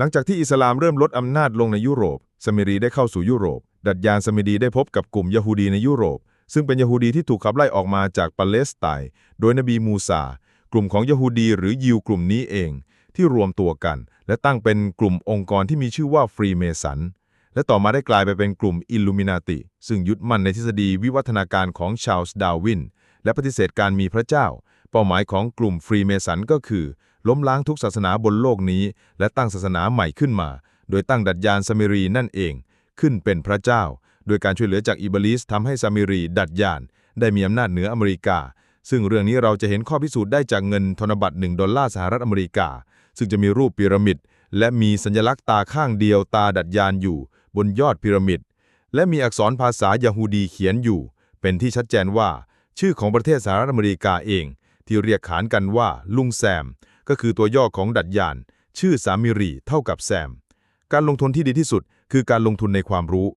หลังจากที่อิสลามเริ่มลดอำนาจลงในยุโรป สมิรีได้เข้าสู่ยุโรป ดัดยานสมิรีได้พบกับกลุ่มยะฮูดีในยุโรป ซึ่งเป็นยะฮูดีที่ถูกขับไล่ออกมาจากปาเลสไตน์โดยนบีมูซา กลุ่มของยะฮูดีหรือยิวกลุ่มนี้เอง ที่รวมตัวกัน และตั้งเป็นกลุ่มองค์กรที่มีชื่อว่าฟรีเมสันและต่อมาได้กลายไปเป็นกลุ่มอิลลูมินาติ ซึ่งยึดมั่นในทฤษฎีวิวัฒนาการของชาลส์ดาวิน และปฏิเสธการมีพระเจ้า เป้าหมายของกลุ่มฟรีเมสันก็คือ ล้มล้างทุกศาสนาบนโลกนี้ และตั้งศาสนาใหม่ขึ้นมา โดยตั้งดัดยานซามิรีนั่นเอง ขึ้นเป็นพระเจ้า โดยการช่วยเหลือจากอิบลิสทำให้ซามิรีดัดยาน ได้มีอำนาจเหนืออเมริกา ซึ่งเรื่องนี้เราจะเห็นข้อพิสูจน์ได้จากเงินธนบัตร1ดอลลาร์สหรัฐอเมริกา ซึ่งจะมีรูปพีระมิดและมีสัญลักษณ์ตาข้างเดียวตาดัดยานอยู่ บนยอดพีระมิดและมีอักษรภาษายาฮูดีเขียนอยู่ เป็นที่ชัดเจนว่า ชื่อของประเทศสหรัฐอเมริกาเอง ที่เรียกขานกันว่าลุงแซม ก็คือตัวย่อของดัดยาน ชื่อสามิรีเท่ากับแซม การลงทุนที่ดีที่สุด คือการลงทุนในความรู้